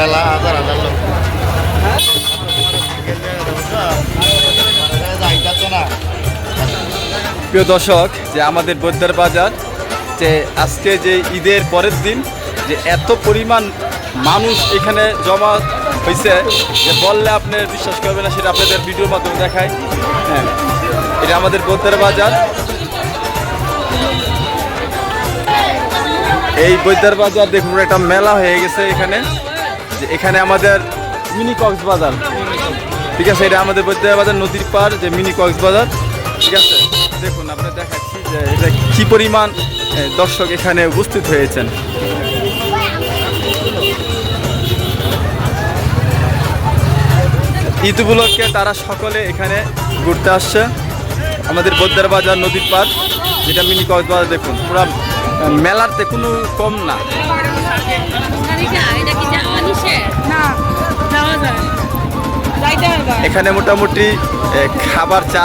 মেলা হাজার হাজার লোক। প্রিয় দর্শক, যে আমাদের বৈদ্যার বাজার, যে আজকে যে ঈদের পরের দিন, যে এত পরিমাণ মানুষ এখানে জমা হয়েছে যে বললে আপনি বিশ্বাস করবেন না, সেটা আপনাদের ভিডিওর মাধ্যমে দেখায় হ্যাঁ এটা আমাদের বৈদ্যার বাজার। এই বৈদ্যার বাজার দেখুন, একটা মেলা হয়ে গেছে এখানে। যে এখানে আমাদের মিনি কক্সবাজার। ঠিক আছে, এটা আমাদের বাজার নদীর পার যে মিনি কক্সবাজার। ঠিক আছে, দেখুন, আপনার দেখাচ্ছি যে এটা কি পরিমাণ দর্শক এখানে উপস্থিত হয়েছেন। ঈদ উপলক্ষে তারা সকলে এখানে ঘুরতে আসছে। আমাদের বদ্দার বাজার নদীর পার যেটা মিনি কক্সবাজার, দেখুন, পুরা মেলাতে কোনো কম না। এখানে মোটামুটি খাবার চা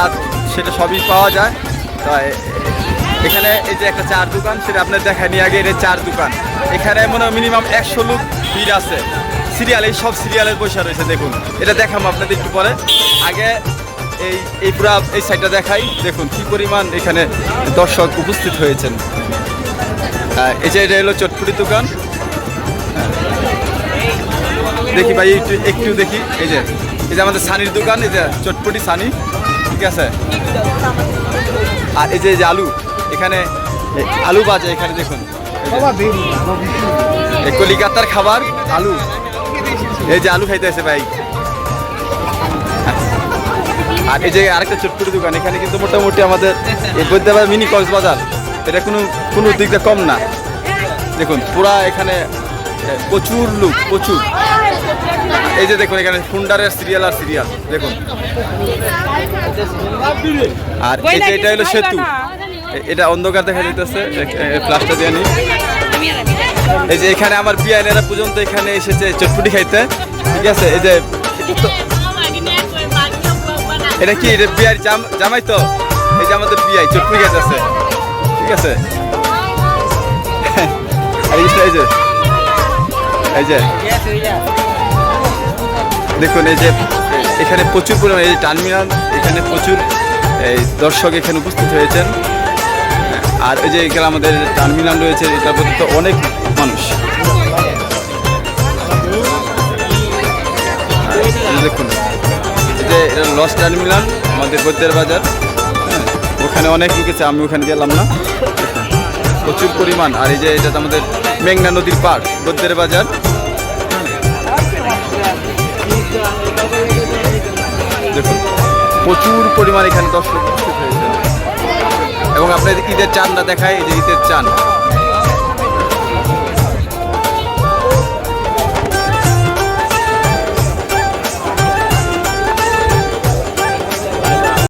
সেটা সবই পাওয়া যায়। তাই এখানে এই যে একটা চার দোকান সেটা আপনার দেখায়নি আগে এটা চার দোকান। এখানে মনে হয় মিনিমাম একশো লোক ভিড় আছে। সিরিয়াল এই সব সিরিয়ালের পয়সা রয়েছে দেখুন। এটা দেখাবো আপনাদের একটু পরে। আগে এই এই পুরা এই সাইডটা দেখাই। দেখুন কি পরিমাণ এখানে দর্শক উপস্থিত হয়েছেন। এই যে, এটা হলো চটপুরি দোকান। দেখি ভাই, একটু একটু দেখি। এই যে এই যে আমাদের সানির দোকান, এই যে চটপটি সানি, ঠিক আছে? আর এই যে যে আলু, এখানে আলু বাজে এখানে, দেখুন। কলিকাতার খাবার, আলু। এই যে, আলু খাইতে আছে ভাই। আর এই যে, আরেকটা চটপটি দোকান, এখানে কিন্তু মোটামুটি আমাদের এই বৈদ্যাবাজার মিনি কক্সবাজার। এটা কোনো কোনো দিকটা কম না। দেখুন, পুরা এখানে প্রচুর লোক, প্রচুর। এই যে দেখুন, এখানে ফুন্ডারের সিরিয়াল আর সিরিয়াল দেখুন। আর এই যে এটা হলো সেতু। এটা অন্ধকার দেখা যাইতেছে। প্লাস্টার দিয়ে নি এই যে এখানে আমার বিআইনেরা পর্যন্ত এখানে এসেছে চটপুটি খাইতে। ঠিক আছে? এই যে এটা কি? এটা বিআই জামাই তো? এই যে আমাদের বিআই চটপুটি খাইতে আছে। ঠিক আছে? এই যে এই যে দেখুন, এই যে এখানে প্রচুর পরিমাণে এই টার্মিনাল, এখানে প্রচুর এই দর্শক এখানে উপস্থিত হয়েছেন। আর এই যে এখানে আমাদের টার্মিনাল রয়েছে এটার প্রতি তো অনেক মানুষ। দেখুন, এই যে এটা লস টার্মিনাল, আমাদের বৈদ্যের বাজার। ওখানে অনেক লুকেছে আমি ওখানে গেলাম না। প্রচুর পরিমাণ। আর এই যে এটা আমাদের মেঘনা নদীর পাড়, গদ্দের বাজার। দেখুন, প্রচুর পরিমাণ এখানে দর্শক এবং আপনাদের ঈদের চানটা দেখায়, এই যে ঈদের চাঁদ।